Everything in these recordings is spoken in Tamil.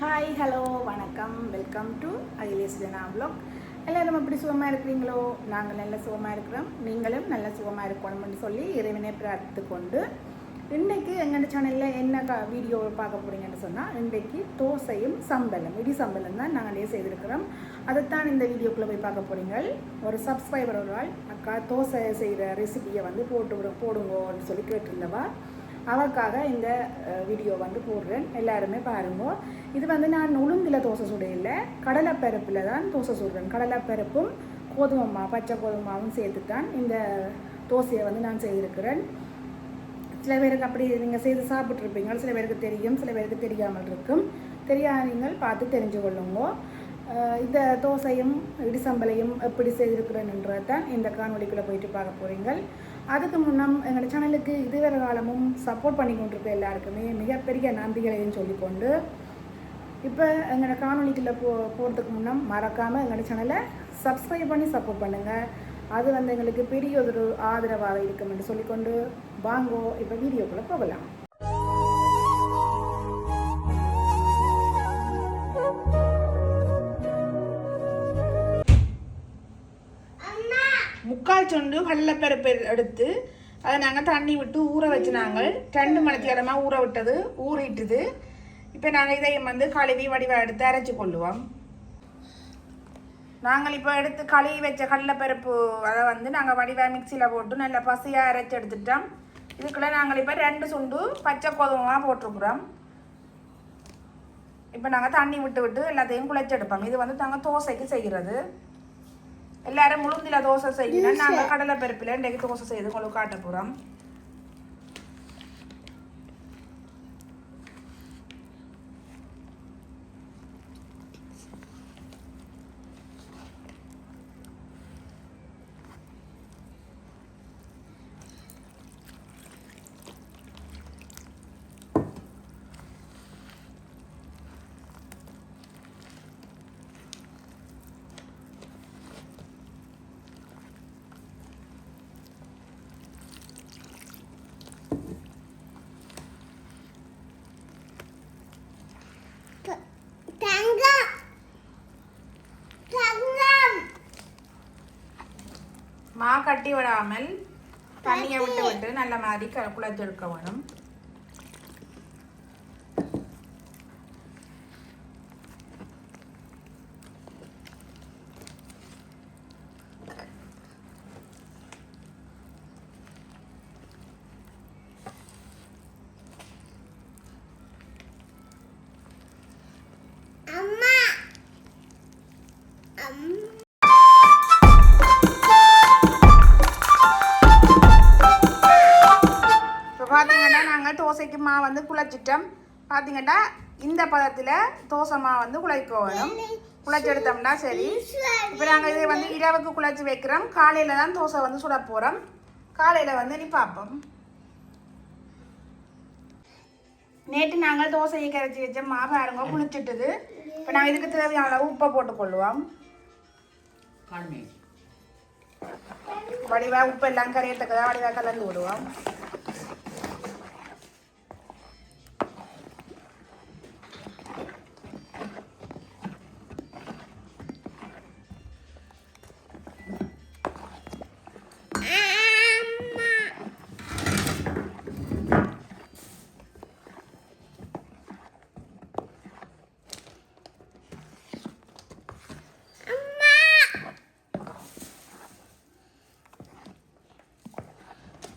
ஹாய் ஹலோ வணக்கம். Welcome to Akhilesh Jana blog எல்லாரும் எப்படி சுகமாக இருக்கிறீங்களோ? நாங்கள் நல்ல சுகமாக இருக்கிறோம். நீங்களும் நல்ல சுகமாக இருக்கணும்னு சொல்லி இறைவனை பிரார்த்தித்து கொண்டு இன்றைக்கு எங்கள் சேனலில் என்ன க வீடியோ பார்க்க போகிறீங்கன்னு சொன்னால் இன்றைக்கு தோசையும் சம்பளம் இடி சம்பளம் தான் நாங்கள் செய்திருக்கிறோம். அதைத்தான் இந்த வீடியோக்குள்ளே போய் பார்க்க போகிறீங்க ஒரு சப்ஸ்கிரைபர் ஒரு ஆள் அக்கா தோசை செய்கிற ரெசிபியை வந்து போட்டு போடுங்கன்னு சொல்லி கேட்டிருந்தவா. அவக்காக இந்த வீடியோ வந்து போடுறேன். எல்லாருமே பாருங்க. இது வந்து நான் உளுந்தில் தோசை சுடையில். கடலைப்பருப்பில் தான் தோசை சுடுறேன். கடலைப்பருப்பும் கோதுமம்மா பச்சை கோதுமாவும் சேர்த்து தான் இந்த தோசையை வந்து நான் செய்திருக்கிறேன். சில பேருக்கு அப்படி நீங்கள் செய்து சாப்பிட்ருப்பீங்க சில பேருக்கு தெரியும். சில பேருக்கு தெரியாமல் இருக்கும். தெரியாதீங்கள் பார்த்து தெரிஞ்சு கொள்ளுங்க. இந்த தோசையும் இடிசம்பலையும் எப்படி செய்திருக்கிறேன்ன்றதை தான் இந்த காணொலிக்குள்ளே போயிட்டு பார்க்க போகிறீங்கள் அதுக்கு முன்னம் எங்களோட சேனலுக்கு இதுவரை காலமும் சப்போர்ட் பண்ணி கொண்டிருக்க எல்லாருக்குமே மிகப்பெரிய நன்றிகளையும் சொல்லிக்கொண்டு இப்போ எங்களோட காணொலிக்குள்ளே போ போகிறதுக்கு முன்னம் மறக்காமல் எங்களோட சேனலை சப்ஸ்கிரைப் பண்ணி சப்போர்ட் பண்ணுங்கள் அது வந்து எங்களுக்கு பெரிய ஒரு ஆதரவாக இருக்கும் என்று சொல்லிக்கொண்டு வாங்கோ இப்போ வீடியோக்குள்ளே போகலாம். முக்கால் சொண்டு கடலப்பருப்பு எடுத்து அதை நாங்கள் தண்ணி விட்டு ஊற வச்சு நாங்கள் ரெண்டு மணிக்கு இடமாக ஊற விட்டது ஊறிட்டுது. இப்போ நாங்கள் இதையும் வந்து கழுவி வடிவாக எடுத்து அரைச்சி கொள்ளுவோம். நாங்கள் இப்போ எடுத்து கழுவி வச்ச கடலப்பருப்பு அதை வந்து நாங்கள் வடிவாக மிக்சியில் போட்டு நல்லா பசியாக அரைச்சி எடுத்துட்டோம். இதுக்குள்ளே நாங்கள் இப்போ ரெண்டு சுண்டு பச்சை கோதுமையாக போட்டிருக்குறோம். இப்போ நாங்கள் தண்ணி விட்டு விட்டு எல்லாத்தையும் குழைச்சி எடுப்போம். இது வந்து நாங்கள் தோசைக்கு செய்கிறது எல்லாரும் முழுந்தில தோசை செய்யணும் நாங்க கடலை பருப்புல இன்றைக்கு தோசை செய்து உங்களுக்கு காட்ட மா கட்டி விடாமல் தண்ணியை விட்டு விட்டு நல்ல மாதிரி க- வேணும். பார்த்தீங்கன்னா நாங்கள் தோசைக்கு மா வந்து குழைச்சிட்டோம். பார்த்தீங்கன்னா இந்த பதத்தில் தோசை மா வந்து குழைக்க வேணும். குழைச்சி எடுத்தோம்னா சரி. இப்போ நாங்கள் இதை வந்து இரவுக்கு குழைச்சி வைக்கிறோம். காலையில் தான் தோசை வந்து சுட போகிறோம் காலையில் வந்து நீ பார்ப்போம் நேற்று நாங்கள் தோசையை கரைச்சி வச்ச மா பாருங்க குளிச்சுட்டுது. இப்போ நாங்கள் இதுக்கு தேவையான அளவு உப்பை போட்டுக்கொள்ளுவோம் வடிவா உப்பு எல்லாம் கரையத்தக்கதாக வடிவா கலந்து விடுவோம்.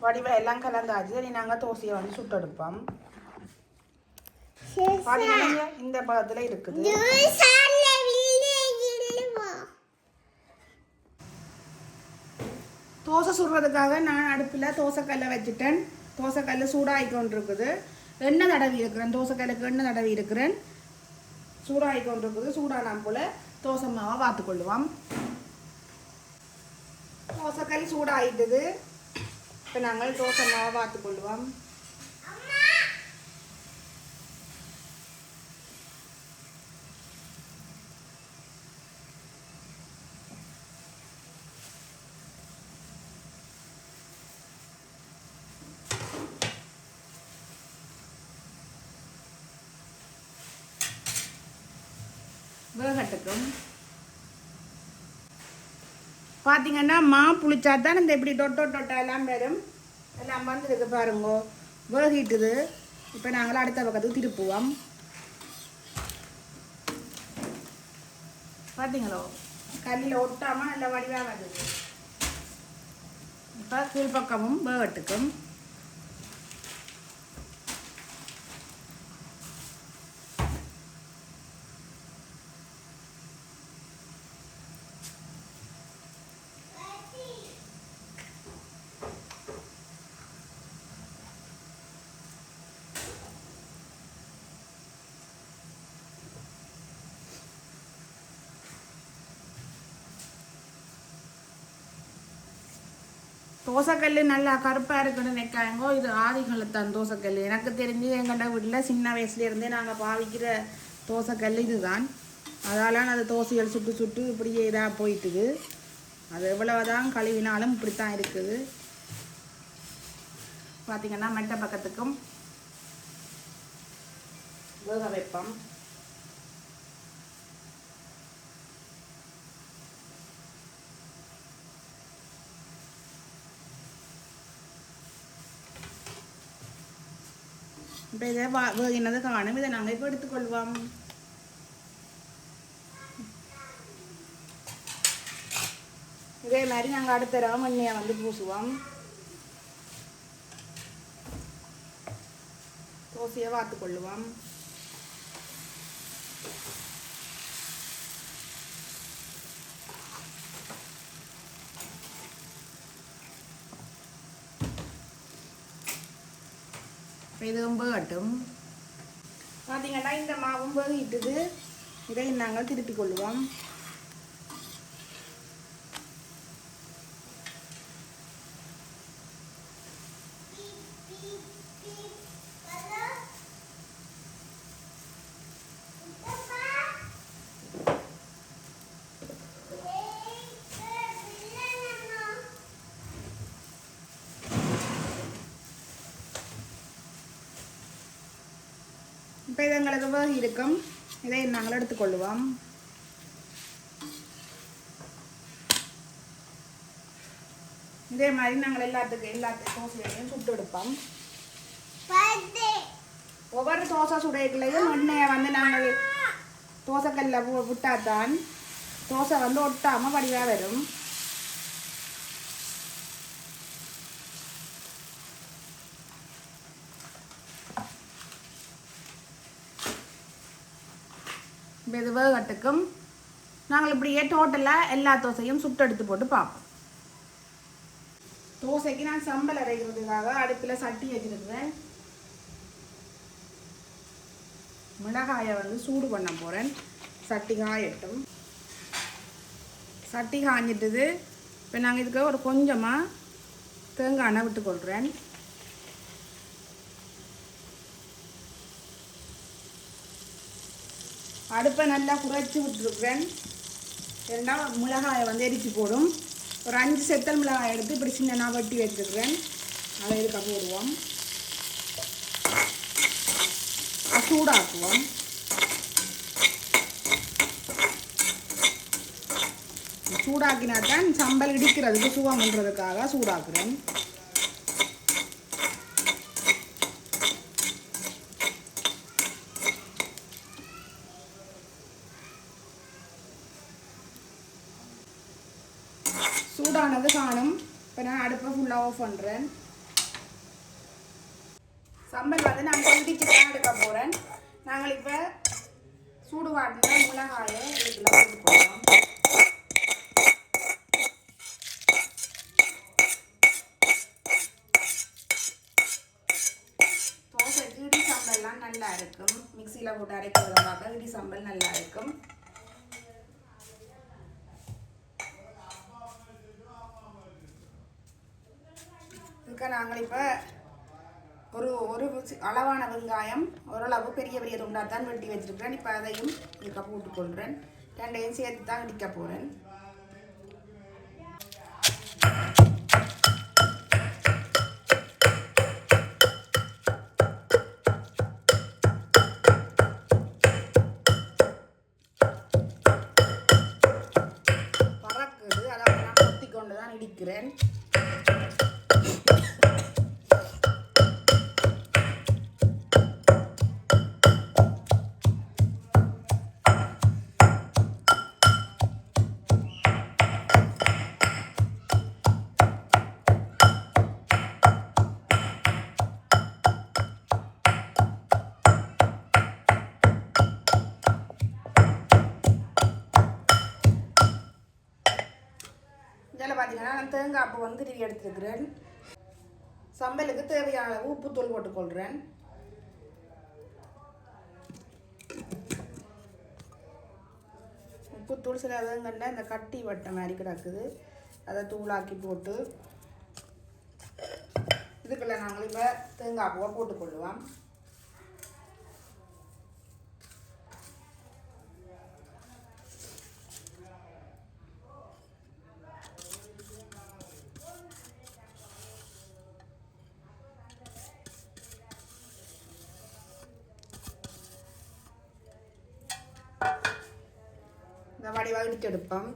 வடிவா எல்லாம் கலந்தாச்சு சரி நாங்கள் தோசையை வந்து சுட்டெடுப்போம் பார்த்தீங்கன்னா இந்த பதத்தில் இருக்குது தோசை சுடுறதுக்காக நான் அடுப்பில் தோசைக்கல்லை வச்சுட்டேன் தோசைக்கல் சூடாகி கொண்டிருக்குது எண்ணெய் தடவி இருக்கிறேன் தோசைக்கல்லுக்கு எண்ணெய் தடவி இருக்கிறேன் சூடாகி கொண்டிருக்குது சூடானாம் போல் தோசை மாவை பார்த்துக்கொள்ளுவோம் தோசைக்கல் சூடாகிட்டுது இப்போ நாங்கள் தோசை மாவை பார்த்து கொள்வோம். வேகட்டுக்கும். பார்த்தீங்கன்னா மா புளிச்சா தான் இந்த இப்படி டொட்டோ தொட்டா எல்லாம் வரும். எல்லாம் வந்துருக்கு பாருங்கோ. வேகிட்டுது. இப்போ நாங்கள் அடுத்த பக்கத்துக்கு திருப்புவோம் பார்த்தீங்களோ கல்லில் ஒட்டாமல் நல்ல வடிவாக வருது இப்போ கீழ்பக்கமும் வேகட்டுக்கும். தோசைக்கல் நல்லா கருப்பாக இருக்குன்னு நினைக்காங்கோ இது ஆதிகளத்தான் தோசைக்கல் எனக்கு தெரிஞ்சு எங்கள்கிட்ட வீட்டில் சின்ன வயசுலேருந்தே நாங்கள் பாவிக்கிற தோசைக்கல் இதுதான். அதால அது தோசைகள் சுட்டு சுட்டு இப்படியே இதாக போயிட்டுது. அது எவ்வளவுதான் கழுவினாலும் இப்படி தான் இருக்குது. பார்த்தீங்கன்னா மெட்ட பக்கத்துக்கும் வேக வைப்போம். இப்போ இதை வா வேகினது காணும் இதை நாங்கள் இப்போ எடுத்துக்கொள்வோம் இதே மாதிரி நாங்கள் அடுத்த தடவை மண்ணியை வந்து பூசுவோம் தோசையை வாத்து கொள்ளுவோம் இப்போ இதுவும் வேகட்டும் பார்த்தீங்கன்னா இந்த மாவும் வேகிட்டுது இதை நாங்கள் திருப்பி கொள்ளுவோம். இப்போ இது எங்களுக்கு இருக்கும். இதை நாங்கள் எடுத்துக்கொள்ளுவோம் இதே மாதிரி நாங்கள் எல்லாத்துக்கும் எல்லாத்துக்கும் தோசைகளையும் சுட்டு எடுப்போம். ஒவ்வொரு தோசை சுடைகளையும் எண்ணெயை வந்து நாங்கள் தோசைக்கல்ல விட்டாதான் தோசை வந்து ஒட்டாமல் வடிவாக வரும். இது வேகட்டுக்கும் நாங்கள் இப்படியே டோட்டலாக எல்லா தோசையும் சுட்டு எடுத்து போட்டு பார்ப்போம். தோசைக்கு நான் சம்பல் அரைக்கிறதுக்காக அடுப்பில் சட்டி வச்சிருக்கிறேன். மிளகாயை வந்து சூடு பண்ண போகிறேன் சட்டி காயட்டும். சட்டி காஞ்சிட்டுது. இப்போ நாங்கள் இதுக்கு ஒரு கொஞ்சமாக தேங்காய் எண்ணெய் விட்டுக்கொள்கிறேன் அடுப்பை நல்லா குறைச்சி விட்டுருக்குறேன். ஏன்னா மிளகாயை வந்து எரிச்சு போடும். ஒரு அஞ்சு செத்தல் மிளகாய் எடுத்து இப்படி சின்னனாக வெட்டி வச்சுருக்குறேன். அதை இருக்க போடுவோம் சூடாக்குவோம். சூடாக்கினா தான் சம்பல் இடிக்கிறதுக்கு சுவம்ன்றதுக்காக சூடாக்குறேன். சூடானது காணும். இப்போ நான் அடுப்பை ஃபுல்லாக ஆஃப் பண்ணுறேன் சம்பல் வந்து நான் இடிச்சு தான் எடுக்க போகிறேன் நாங்கள் இப்போ சூடு காட்டின மிளகாயை இதுக்குள்ள போட்டு போகிறோம் தோசை இடி சம்பல்லாம் நல்லா இருக்கும். மிக்சியில் போட்டு அரைக்கிறத இடி சம்பல் நல்லா இருக்கும். இதுக்கு நாங்கள் இப்போ ஒரு ஒரு அளவான வெங்காயம் ஓரளவு பெரிய பெரிய துண்டாக தான் வெட்டி வச்சுருக்கிறேன். இப்போ அதையும் கப்பு விட்டுக்கொள்கிறேன் ரெண்டையும் சேர்த்து தான் இடிக்க போகிறேன் பறக்குது. அதை நான் கொத்தி கொண்டு தேங்காய் அப்போ வந்து திருவி எடுத்துருக்கிறேன். சம்பலுக்கு தேவையான அளவு உப்புத்தூள் போட்டுக்கொள்கிறேன் உப்புத்தூள் சில இதுங்கன்னா இந்த கட்டி வட்ட மாதிரி கிடக்குது. அதை தூளாக்கி போட்டு இதுக்குள்ள நாங்கள் இப்போ தேங்காய் பூவை போட்டுக்கொள்ளுவோம் இந்த எடுப்போம்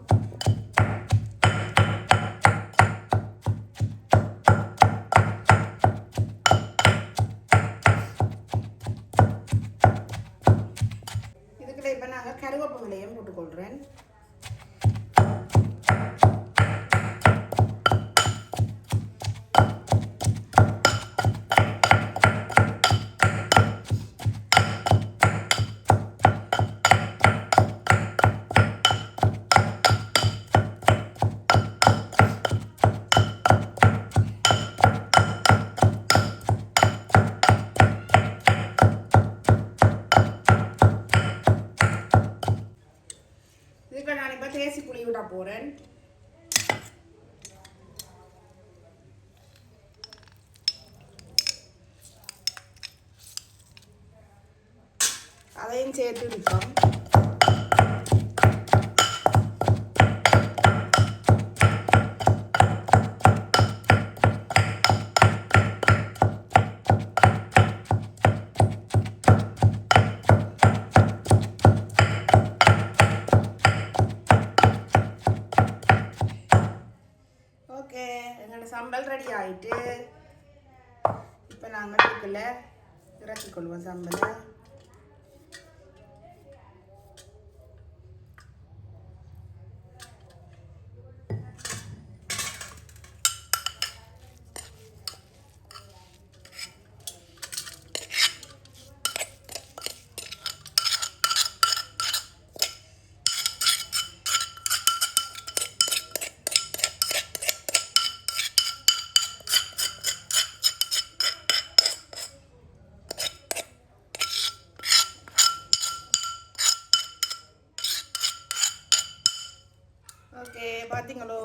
இதுக்குள்ள இப்போ நாங்கள் கருவேப்பங்களையும் போட்டுக்கொள்கிறேன் அதையும் சேர்த்து விட்டோம் ஓகே எங்களோட சம்பல் ரெடி ஆயிட்டு இப்போ நாங்கள் இதுக்குள்ள இறக்கிக்கொள்வோம் சம்பலை ஓகே பார்த்தீங்களோ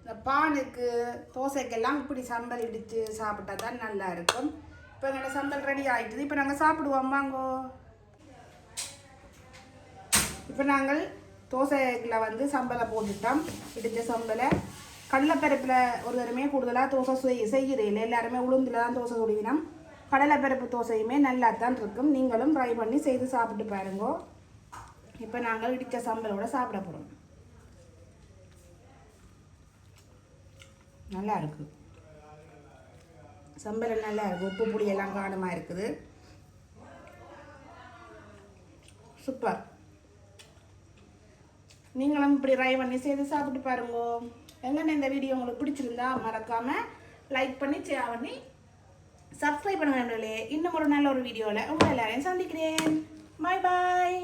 இந்த பானுக்கு தோசைக்கெல்லாம் இப்படி சம்பல் இடித்து சாப்பிட்டா தான் நல்லா இருக்கும். இப்போ எங்களோட சம்பல் ரெடி ஆயிட்டுது. இப்போ நாங்கள் சாப்பிடுவோம். வாங்கோ. இப்போ நாங்கள் தோசைக்கில் வந்து சம்பலை போட்டுட்டோம். இடித்த சம்பலை. கடலைப்பருப்பில் ஒரு தரமே கூடுதலாக தோசை செய் செய்கிறீங்க எல்லாருமே உளுந்தில் தான் தோசை சுடுவினோம். கடலைப்பருப்பு தோசையுமே நல்லா தான் இருக்கும். நீங்களும் ட்ரை பண்ணி செய்து சாப்பிட்டு பாருங்கோ. இப்போ நாங்கள் இடித்த சம்பலோட சாப்பிட போகிறோம் நல்லா இருக்கு சம்பளம் நல்லா இருக்கு. உப்பு புளி எல்லாம் இருக்குது. சூப்பர். நீங்களும் இப்படி ட்ரை பண்ணி செய்து சாப்பிட்டு பாருங்க. எங்கன்னா இந்த வீடியோ உங்களுக்கு பிடிச்சிருந்தா மறக்காம லைக் பண்ணி ஷேர் பண்ணி சப்ஸ்கிரைப் பண்ண வேண்டிய இன்னும் ஒரு நல்ல ஒரு வீடியோவில் உங்களை எல்லாரையும் சந்திக்கிறேன். பாய் பாய்